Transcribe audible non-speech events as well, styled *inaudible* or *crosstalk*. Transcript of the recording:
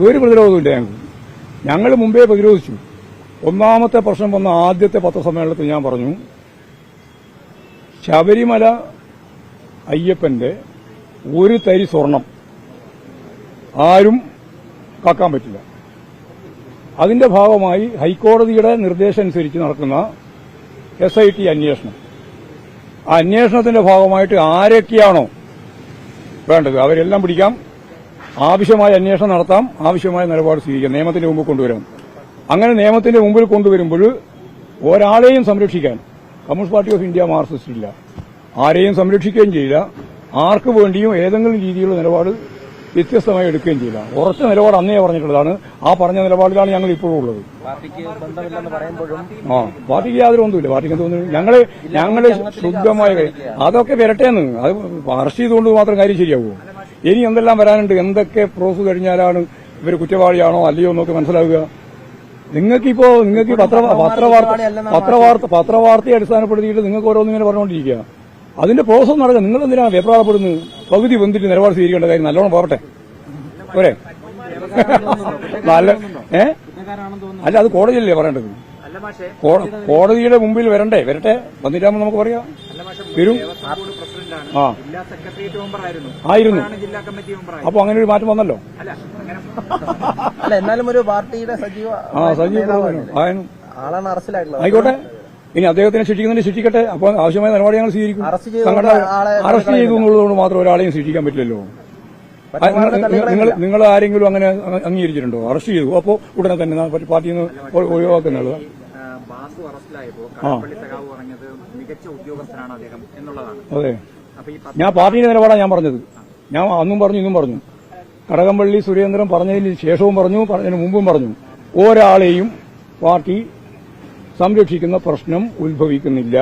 ഒരു പ്രതിരോധമില്ല ഞങ്ങൾക്ക്. ഞങ്ങൾ മുമ്പേ പ്രതിരോധിച്ചു. ഒന്നാമത്തെ പ്രശ്നം വന്ന ആദ്യത്തെ പത്രസമ്മേളനത്തിൽ ഞാൻ പറഞ്ഞു ശബരിമല അയ്യപ്പന്റെ ഒരു തരി സ്വർണം ആരും കാക്കാൻ പറ്റില്ല. അതിന്റെ ഭാഗമായി ഹൈക്കോടതിയുടെ നിർദ്ദേശം അനുസരിച്ച് നടക്കുന്ന എസ് ഐ ടി അന്വേഷണം. ആ അന്വേഷണത്തിന്റെ ഭാഗമായിട്ട് ആരൊക്കെയാണോ വേണ്ടത്? അവരെല്ലാം പിടിക്കാം. ആവശ്യമായ അന്വേഷണം നടത്താം ആവശ്യമായ നിലപാട് സ്വീകരിക്കാം നിയമത്തിന്റെ മുമ്പ് കൊണ്ടുവരാം. അങ്ങനെ നിയമത്തിന്റെ മുമ്പിൽ കൊണ്ടുവരുമ്പോൾ ഒരാളെയും സംരക്ഷിക്കാൻ communist party of India Marxist ഇല്ല ആരെയും സംരക്ഷിക്കുകയും ചെയ്യില്ല. ആർക്ക് വേണ്ടിയും ഏതെങ്കിലും രീതിയിലുള്ള നിലപാട് വ്യത്യസ്തമായി എടുക്കുകയും ചെയ്യില്ല. ഉറച്ച നിലപാട് അന്നേ പറഞ്ഞിട്ടുള്ളതാണ്. ആ പറഞ്ഞ നിലപാടിലാണ് ഞങ്ങൾ ഇപ്പോഴും ഉള്ളത്. ആ പാർട്ടിക്ക് യാതൊരു ഒന്നുമില്ല പാർട്ടിക്ക് തോന്നുന്നു ഞങ്ങൾ ഞങ്ങൾ ശുദ്ധമായ അതൊക്കെ അതൊക്കെ വരട്ടേന്ന്. അത് അറസ്റ്റ് ചെയ്തുകൊണ്ട് മാത്രം കാര്യം ശരിയാവുമോ? ഇനി എന്തെല്ലാം വരാനുണ്ട്? എന്തൊക്കെ പ്രോസ് കഴിഞ്ഞാലാണ് ഇവർ കുറ്റവാളിയാണോ അല്ലയോ എന്നൊക്കെ മനസ്സിലാവുക. നിങ്ങൾക്കിപ്പോ നിങ്ങൾക്ക് പത്ര പത്രവാർത്ത പത്രവാർത്ത പത്രവാർത്തയെ അടിസ്ഥാനപ്പെടുത്തിയിട്ട് നിങ്ങൾക്ക് ഓരോന്നും ഓരോന്നിങ്ങനെ പറഞ്ഞുകൊണ്ടിരിക്കുക. അതിന്റെ പ്രോസസ് നടക്കുക നിങ്ങൾ എന്തിനാണ് വെപ്രാളപ്പെടുന്നത്? പകുതി വന്നിട്ട് നിലപാട് സ്വീകരിക്കേണ്ട കാര്യം നല്ലോണം പോകട്ടെ. പോരെ? *laughs* നല്ല ഏ? അല്ല അത് കോടതിയല്ലേ പറയേണ്ടത്? കോടതിയുടെ മുമ്പിൽ വരണ്ടേ? വരട്ടെ? വന്നിട്ടാകുമ്പോൾ നമുക്ക് പറയാം. വരും. ആ. ആയിരുന്നു. ആയിരുന്നു ജില്ലാ കമ്മിറ്റി മെമ്പർ ആയിരുന്നു അപ്പൊ അങ്ങനെ ഒരു മാറ്റം വന്നല്ലോ. അല്ല *laughs* അല്ല എന്നാലും ഒരു പാർട്ടിയുടെ സജീവ ആ സജീവ ആയിരുന്നു. ആളാണ് അറസ്റ്റിലായിട്ടുള്ളത്. ആയിക്കോട്ടെ. ഇനി അദ്ദേഹത്തിനെ ശിക്ഷിക്കുന്നതിന് ശിക്ഷിക്കട്ടെ. അപ്പൊ ആവശ്യമായ നിലപാട് ഞങ്ങൾ സ്വീകരിക്കും. അറസ്റ്റ് ചെയ്തുകൊണ്ട് മാത്രം ഒരാളെയും ശിക്ഷിക്കാൻ പറ്റില്ലല്ലോ. നിങ്ങൾ- നിങ്ങൾ- ആരെങ്കിലും അങ്ങനെ അംഗീകരിച്ചിട്ടുണ്ടോ? അറസ്റ്റ് ചെയ്തു. അപ്പോൾ ഉടനെ തന്നെ പാർട്ടിയിൽ നിന്ന് ഒഴിവാക്കുന്നുള്ളത് ആ, ബാസു അറസ്റ്റിലായപ്പോ കടപ്പള്ളി സഖാവ് പറഞ്ഞത് മികച്ച ഉദ്യോഗസ്ഥനാണ് അദ്ദേഹം എന്നുള്ളതാണ്. അതെ. ഞാൻ പാർട്ടിയുടെ നിലപാടാണ് ഞാൻ പറഞ്ഞത്. ഞാൻ അന്നും പറഞ്ഞു ഇന്നും പറഞ്ഞു. കടകംപള്ളി സുരേന്ദ്രൻ പറഞ്ഞതിന് ശേഷവും പറഞ്ഞു പറഞ്ഞതിന് മുമ്പും പറഞ്ഞു. ഒരാളെയും പാർട്ടി സംരക്ഷിക്കുന്ന പ്രശ്നം ഉത്ഭവിക്കുന്നില്ല.